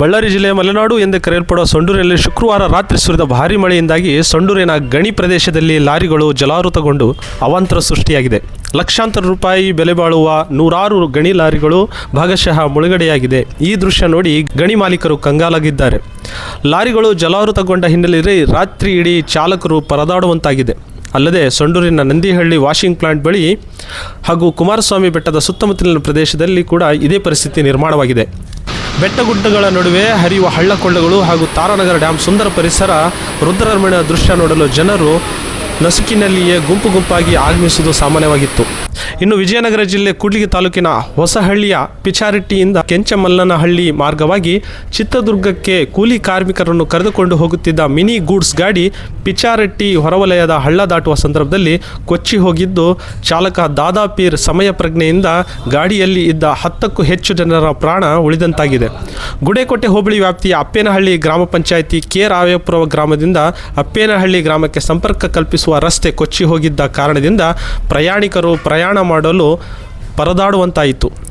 ಬಳ್ಳಾರಿ ಜಿಲ್ಲೆಯ ಮಲೆನಾಡು ಎಂದು ಕರೆಯಲ್ಪಡುವ ಸಂಡೂರಿನಲ್ಲಿ ಶುಕ್ರವಾರ ರಾತ್ರಿ ಸುರಿದ ಭಾರೀ ಮಳೆಯಿಂದಾಗಿ ಸೊಂಡೂರಿನ ಗಣಿ ಪ್ರದೇಶದಲ್ಲಿ ಲಾರಿಗಳು ಜಲಾವೃತಗೊಂಡು ಅವಾಂತರ ಸೃಷ್ಟಿಯಾಗಿದೆ. ಲಕ್ಷಾಂತರ ರೂಪಾಯಿ ಬೆಲೆ ಬಾಳುವ ನೂರಾರು ಗಣಿ ಲಾರಿಗಳು ಭಾಗಶಃ ಮುಳುಗಡೆಯಾಗಿದೆ. ಈ ದೃಶ್ಯ ನೋಡಿ ಗಣಿ ಮಾಲೀಕರು ಕಂಗಾಲಾಗಿದ್ದಾರೆ. ಲಾರಿಗಳು ಜಲಾವೃತಗೊಂಡ ಹಿನ್ನೆಲೆಯಲ್ಲಿ ರಾತ್ರಿ ಇಡೀ ಚಾಲಕರು ಪರದಾಡುವಂತಾಗಿದೆ. ಅಲ್ಲದೆ ಸೊಂಡೂರಿನ ನಂದಿಹಳ್ಳಿ ವಾಷಿಂಗ್ ಪ್ಲಾಂಟ್ ಬಳಿ ಹಾಗೂ ಕುಮಾರಸ್ವಾಮಿ ಬೆಟ್ಟದ ಸುತ್ತಮುತ್ತಲಿನ ಪ್ರದೇಶದಲ್ಲಿ ಕೂಡ ಇದೇ ಪರಿಸ್ಥಿತಿ ನಿರ್ಮಾಣವಾಗಿದೆ. ಬೆಟ್ಟಗುಡ್ಡಗಳ ನಡುವೆ ಹರಿಯುವ ಹಳ್ಳಕೊಳ್ಳಗಳು ಹಾಗೂ ತಾರಾನಗರ ಡ್ಯಾಮ್ ಸುಂದರ ಪರಿಸರ ರುದ್ರರಮಣ ದೃಶ್ಯ ನೋಡಲು ಜನರು ನಸುಕಿನಲ್ಲಿಯೇ ಗುಂಪು ಗುಂಪಾಗಿ ಆಗಮಿಸುವುದು ಸಾಮಾನ್ಯವಾಗಿತ್ತು. ಇನ್ನು ವಿಜಯನಗರ ಜಿಲ್ಲೆ ಕೂಡ್ಲಿಗಿ ತಾಲೂಕಿನ ಹೊಸಹಳ್ಳಿಯ ಪಿಚಾರಿಟ್ಟಿಯಿಂದ ಕೆಂಚಮಲ್ಲನಹಳ್ಳಿ ಮಾರ್ಗವಾಗಿ ಚಿತ್ರದುರ್ಗಕ್ಕೆ ಕೂಲಿ ಕಾರ್ಮಿಕರನ್ನು ಕರೆದುಕೊಂಡು ಹೋಗುತ್ತಿದ್ದ ಮಿನಿ ಗೂಡ್ಸ್ ಗಾಡಿ ಪಿಚಾರಟ್ಟಿ ಹೊರವಲಯದ ಹಳ್ಳ ದಾಟುವ ಸಂದರ್ಭದಲ್ಲಿ ಕೊಚ್ಚಿ ಹೋಗಿದ್ದು, ಚಾಲಕ ದಾದಾಪೀರ್ ಸಮಯ ಪ್ರಜ್ಞೆಯಿಂದ ಗಾಡಿಯಲ್ಲಿ ಇದ್ದ ಹತ್ತಕ್ಕೂ ಹೆಚ್ಚು ಜನರ ಪ್ರಾಣ ಉಳಿದಂತಾಗಿದೆ. ಗುಡೇಕೋಟೆ ಹೋಬಳಿ ವ್ಯಾಪ್ತಿಯ ಅಪ್ಪೇನಹಳ್ಳಿ ಗ್ರಾಮ ಪಂಚಾಯಿತಿ ಕೆ ರಾಯಪುರ ಗ್ರಾಮದಿಂದ ಅಪ್ಪೇನಹಳ್ಳಿ ಗ್ರಾಮಕ್ಕೆ ಸಂಪರ್ಕ ಕಲ್ಪಿಸುವ ರಸ್ತೆ ಕೊಚ್ಚಿ ಹೋಗಿದ್ದ ಕಾರಣದಿಂದ ಪ್ರಯಾಣಿಕರು ಪ್ರಯಾಣ ಮಾಡಲು ಪರದಾಡುವಂತಾಯಿತು.